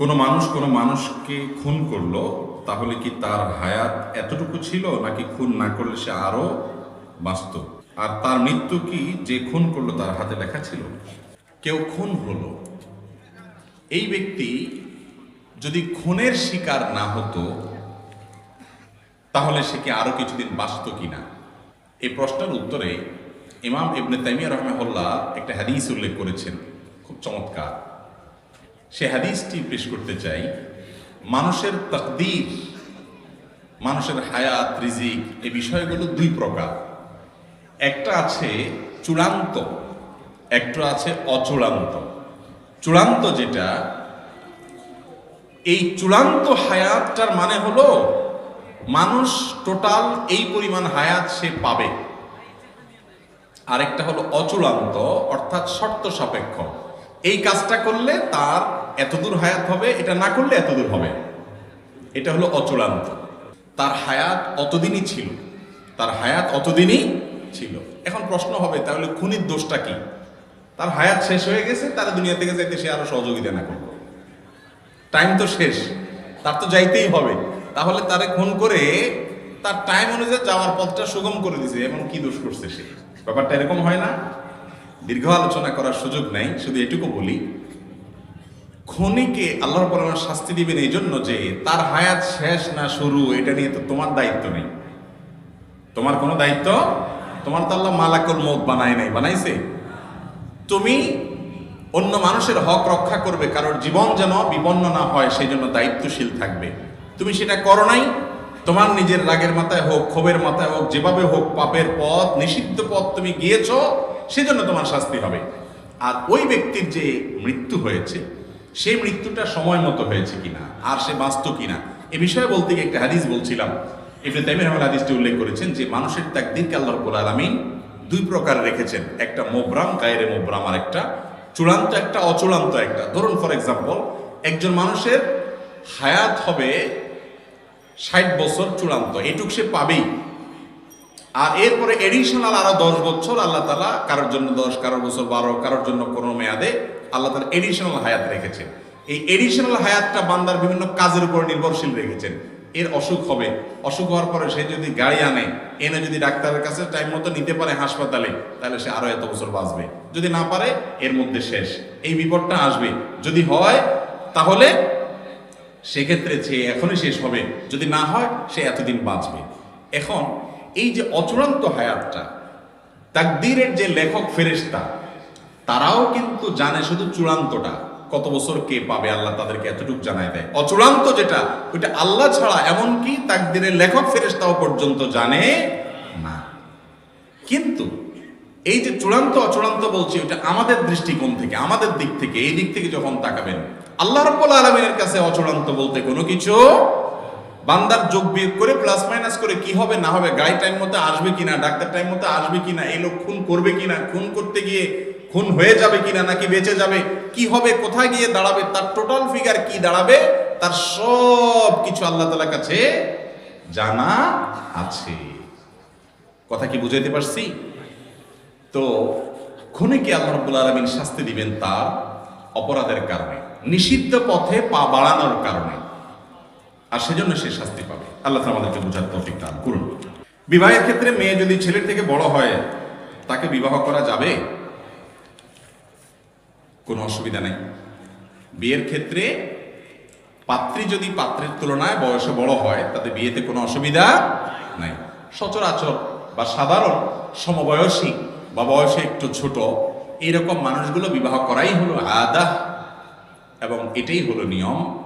কোনো মানুষ কোনো মানুষকে খুন করল, তাহলে কি তার হায়াত এতটুকু ছিল নাকি খুন না করলে সে আরও বাঁচত? আর তার মৃত্যু কি যে খুন করল তার হাতে লেখা ছিল? কেউ খুন হলো। এই ব্যক্তি যদি খুনের শিকার না হতো, তাহলে সে কি আরও কিছুদিন বাঁচত কিনা? এই প্রশ্নের উত্তরে ইমাম ইবনে তাইমিয়া রহমাহুল্লাহ একটা হাদিস উল্লেখ করেছেন, খুব চমৎকার। সে হাদিসটি পেশ করতে চাই। মানুষের তকদির, মানুষের হায়াত, রিজিক, এই বিষয়গুলো দুই প্রকার। একটা আছে চূড়ান্ত, একটা আছে অচূড়ান্ত। চূড়ান্ত যেটা, এই চূড়ান্ত হায়াতটার মানে হলো মানুষ টোটাল এই পরিমাণ হায়াত সে পাবে। আরেকটা হলো অচূড়ান্ত, অর্থাৎ শর্ত সাপেক্ষ। এই কাজটা করলে তার এতদূর হায়াত হবে, এটা না করলে এতদূর হবে। এটা হলো অচূড়ান্ত তার হায়াত অতদিনই ছিল। তার হায়াত অতদিনই ছিল। এখন প্রশ্ন হবে, তাহলে খুনির দোষটা কি? তার হায়াত শেষ হয়ে গেছে, তার দুনিয়া থেকে যাইতে সে আরও সহযোগিতা না করবে টাইম তো শেষ। তার তো যাইতেই হবে। তাহলে তারে খুন করে তার টাইম অনুযায়ী যাওয়ার পথটা সুগম করে দিছে এখন কি দোষ করছে সে? ব্যাপারটা এরকম হয় না। দীর্ঘ আলোচনা করার সুযোগ নাই, শুধু এটুকু বলি খনিকে আল্লাহর পরমার শাস্তি দিবেন এই জন্য যে তার হায়াত শেষ না শুরু, এটা নিয়ে তো তোমার দায়িত্ব নেই। তোমার কোনো দায়িত্ব? তোমার তো আল্লাহ মালাকুল মত বানায় নাই, বানাইছে। তুমি অন্য মানুষের হক রক্ষা করবে কারোর জীবন যেন বিপন্ন না হয় সেই জন্য দায়িত্বশীল থাকবে। তুমি সেটা করো নাই, তোমার নিজের রাগের মাথায় হোক, ক্ষোভের মাথায় হোক, যেভাবে হোক পাপের পথ, নিষিদ্ধ পথ তুমি গিয়েছ সেজন্য তোমার শাস্তি হবে। আর ওই ব্যক্তির যে মৃত্যু হয়েছে সেই মৃত্যুটা সময় মতো হয়েছে কিনা, আর সে বাঁচত কিনা, এ বিষয়ে বলতে গিয়ে একটা হাদিস বলছিলাম। ইবনে তাইমির রহমান হাদিসটি উল্লেখ করেছেন যে, মানুষের ত্যাগ তাকদিরকে আল্লাহ রাব্বুল আলামিন দুই প্রকার রেখেছেন। একটা মোবরাম, গায়েরে মোবরাম, আর একটা চূড়ান্ত, একটা অচূড়ান্ত একটা। ধরুন ফর এক্সাম্পল একজন মানুষের হায়াত হবে ষাট বছর চূড়ান্ত। এটুক সে পাবেই। আর এরপরে এডিশনাল আরও দশ বছর আল্লাহ তালা কারোর জন্য দশ, কারোর বছর বারো, কারোর জন্য কোনো মেয়াদে আল্লাহ তালা এডিশনাল হায়াত রেখেছেন। এই এডিশনাল হায়াতটা বান্দার বিভিন্ন কাজের উপর নির্ভরশীল রেখেছেন। এর অসুখ হবে। অসুখ হওয়ার পরে সে যদি গাড়ি আনে, এনে যদি ডাক্তারের কাছে টাইম মতো নিতে পারে হাসপাতালে, তাহলে সে আরও এত বছর বাঁচবে। যদি না পারে, এর মধ্যে শেষ। এই বিপদটা আসবে। যদি হয়, তাহলে সেক্ষেত্রে সে এখনই শেষ হবে। যদি না হয়, সে এতদিন বাঁচবে। এখন এই যে অচূড়ান্ত হায়াতটা, তাকদীরের যে লেখক ফেরেশতা, তারাও কিন্তু জানে শুধু চূড়ান্তটা, কত বছর কে পাবে আল্লাহ তাদেরকে এতটুকু জানায় দেয়। অচূড়ান্ত যেটা, ওইটা আল্লাহ ছাড়া এমনকি তাকদীরের লেখক ফেরেশতাও পর্যন্ত জানে না। কিন্তু এই যে চূড়ান্ত, অচূড়ান্ত বলছি, ওইটা আমাদের দৃষ্টিকোণ থেকে, আমাদের দিক থেকে, এই দিক থেকে যখন তাকাবেন, আল্লাহ রব্বুল আলমিনের কাছে অচূড়ান্ত বলতে কোনো কিছু বান্দার যোগ বিয়োগ করে প্লাস মাইনাস করে কি হবে, না হবে গাড়ি টাইম মতো আসবে কিনা, ডাক্তার টাইম মতো আসবে কিনা, এই লোক খুন করবে কিনা, খুন করতে গিয়ে খুন হয়ে যাবে কিনা, নাকি বেঁচে যাবে, কি হবে, কোথায় গিয়ে দাঁড়াবে, তার টোটাল ফিগার কি দাঁড়াবে, তার সব কিছু আল্লাহ তালার কাছে জানা আছে। কথা কি বুঝাইতে পারছি? তো খুনিকে আল্লাহ রব্বুল আলমিন শাস্তি দিবেন? তার অপরাধের কারণে, নিষিদ্ধ পথে পা বাড়ানোর কারণে। আর সেজন্য সে শাস্তি পাবে। আল্লাহ আমাদেরকে বোঝার তৌফিক দান করুন। বিবাহের ক্ষেত্রে মেয়ে যদি ছেলের থেকে বড় হয়, তাকে বিবাহ করা যাবে? কোনো অসুবিধা নেই। বিয়ের ক্ষেত্রে পাত্রী যদি পাত্রের তুলনায় বয়সে বড় হয়, তাতে বিয়েতে কোনো অসুবিধা নাই। সচরাচর বা সাধারণ সমবয়সী বা বয়সে একটু ছোট এইরকম মানুষগুলো বিবাহ করাই হলো আদা। এবং এটাই হলো নিয়ম।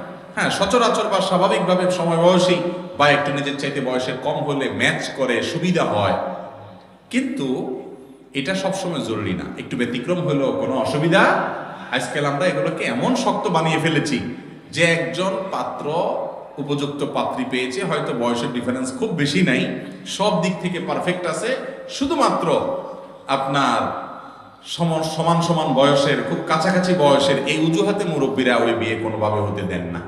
হ্যাঁ সচরাচর বা স্বাভাবিকভাবে সময় বয়সী বা একটু নিজের চাইতে বয়সের কম হলে ম্যাচ করে সুবিধা হয়। কিন্তু এটা সবসময় জরুরি না। একটু ব্যতিক্রম হলেও কোনো অসুবিধা। আজকাল আমরা এগুলোকে এমন শক্ত বানিয়ে ফেলেছি যে একজন পাত্র উপযুক্ত পাত্রী পেয়েছে, হয়তো বয়সের ডিফারেন্স খুব বেশি নাই, সব দিক থেকে পারফেক্ট আছে, শুধুমাত্র আপনার সমান সমান সমান বয়সের, খুব কাছাকাছি বয়সের এই উজুহাতে মুরব্বীরা ওই বিয়ে কোনোভাবে হতে দেন না।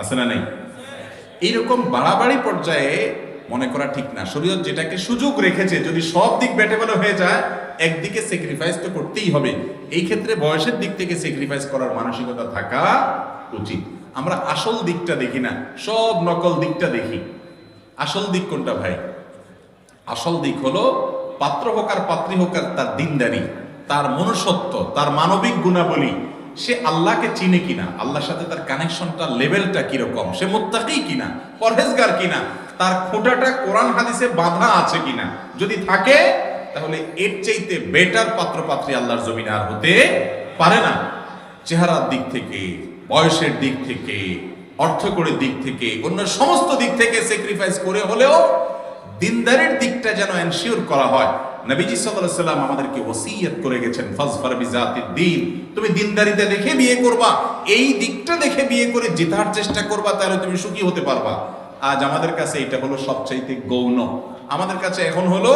আছে না নেই? এইরকম বাড়াবাড়ি পর্যায়ে মনে করা ঠিক না। শরীয়ত যেটাকে সুযোগ রেখেছে, যদি সব দিক বেটেবেলে হয়ে যায়, একদিকে স্যাক্রিফাইস তো করতেই হবে। এই ক্ষেত্রে বয়সের দিক থেকে স্যাক্রিফাইস করার মানসিকতা থাকা উচিত। আমরা আসল দিকটা দেখি না, সব নকল দিকটা দেখি। আসল দিক কোনটা ভাই? আসল দিক হলো, পাত্র হোক আর পাত্রী হোক আর তার দিনদারি, তার মনুষ্যত্ব, তার মানবিক গুণাবলী সে আল্লাহকে চিনে কিনা? আল্লাহর সাথে তার কানেকশনটা লেভেলটা কীরকম? সে মোত্তাকি কিনা? পরহেজগার কিনা? তার খোঁটাটা কোরআন হাদিসে বাধা আছে কিনা? যদি থাকে, তাহলে এর চাইতে বেটার পাত্রপাত্রী আল্লাহর জমিনে আর হতে পারে না। চেহারার দিক থেকে, বয়সের দিক থেকে, অর্থকরের দিক থেকে, অন্য সমস্ত দিক থেকে স্যাক্রিফাইস করে হলেও দিনদারের দিকটা যেন এনশিওর করা হয়। নবীজি সাল্লাল্লাহু আলাইহি সাল্লাম আমাদেরকে ওসিয়ত করে গেছেন, ফাজফার বিজাতিদ দিন তুমি দিনদারিতে দেখে বিয়ে করবা, এই দিকটা দেখে বিয়ে করে জেতার চেষ্টা করবা, তাহলে তুমি সুখী হতে পারবা। আজ আমাদের কাছে এটা হলো সবচাইতে গৌণ। আমাদের কাছে এখন হলো,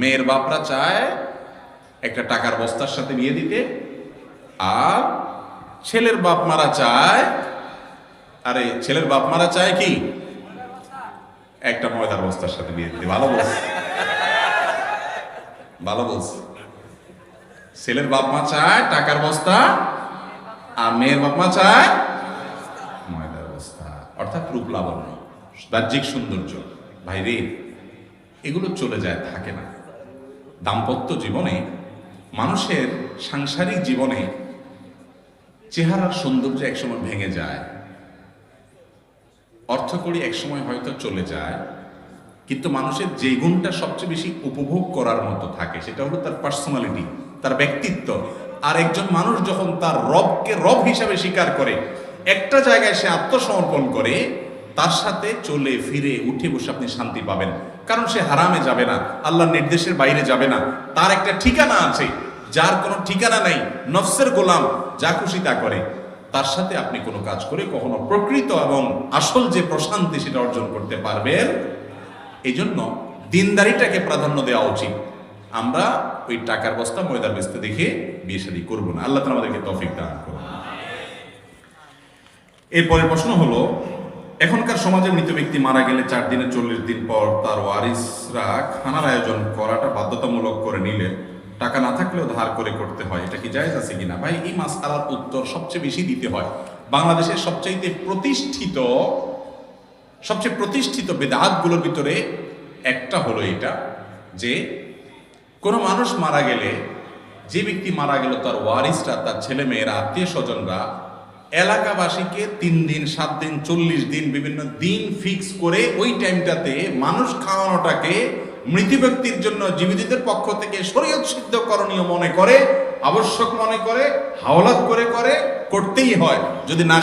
মেয়ের বাপরা চায় একটা টাকার বস্তার সাথে বিয়ে দিতে, আর ছেলের বাপ মারা চায়, আরে ছেলের বাপ মারা চায় কি? একটা ময়দার বস্তার সাথে বিয়ে দিতে। ভালো বলছে। ভালো বলছে। ছেলের বাপ মা চায়, টাকার বস্তা, আর মেয়ের বাপ মা চায়, ময়দার বস্তা। অর্থাৎ রূপ লাবণ্য। বাহ্যিক সৌন্দর্য। ভাই রে এগুলো চলে যায়, থাকে না। দাম্পত্য জীবনে, মানুষের সাংসারিক জীবনে, চেহারার সৌন্দর্য একসময় ভেঙে যায়। অর্থকড়ি একসময় হয়তো চলে যায়, কিন্তু মানুষের যে গুণটা সবচেয়ে বেশি উপভোগ করার মতো থাকে সেটা হলো তার পার্সোনালিটি তার ব্যক্তিত্ব। আর একজন মানুষ যখন তার রবকে রব হিসাবে স্বীকার করে, একটা জায়গায় সে আত্মসমর্পণ করে, তার সাথে চলে ফিরে উঠে বসে আপনি শান্তি পাবেন। কারণ সে হারামে যাবে না, আল্লাহর নির্দেশের বাইরে যাবে না। তার একটা ঠিকানা আছে, যার কোনো ঠিকানা নাই, নফসের গোলাম, যা খুশি তা করে। তার সাথে আপনি কোনো কাজ করে কখনো প্রকৃত এবং আসল যে প্রশান্তি সেটা অর্জন করতে পারবেন। এই জন্য দিনদারিটাকে প্রাধান্য দেওয়া উচিত। আমরা ওই টাকার বস্তা ময়দার বেচতে দেখে বিয়ে শাদী করব না। আল্লাহ আমাদেরকে তৌফিক দান করুন। এরপরের প্রশ্ন হলো, এখনকার সমাজে মৃত ব্যক্তি মারা গেলে চার দিনে চল্লিশ দিন পর তার ওয়ারিসরা খানার আয়োজন করাটা বাধ্যতামূলক করে নিলে টাকা না থাকলেও ধার করে করতে হয়। এটা কি জায়েজ আছে কিনা? ভাই, এই মাসআলার উত্তর সবচেয়ে বেশি দিতে হয়। বাংলাদেশের সবচাইতে প্রতিষ্ঠিত, সবচেয়ে প্রতিষ্ঠিত বেদাতগুলোর ভিতরে একটা হলো এটা যে, কোনো মানুষ মারা গেলে, যে ব্যক্তি মারা গেল তার ওয়ারিসরা, তার ছেলে মেয়েরা আত্মীয় স্বজনরা এলাকাবাসীকে তিন দিন, সাত দিন, চল্লিশ দিন বিভিন্ন দিন ফিক্স করে ওই টাইমটাতে মানুষ খাওয়ানোটাকে মৃত ব্যক্তির জন্য জীবিতদের পক্ষ থেকে শরীয়ত সিদ্ধ করণীয় মনে করে, আবশ্যক মনে করে, হাওলাত করে করে করতেই হয়। যদি না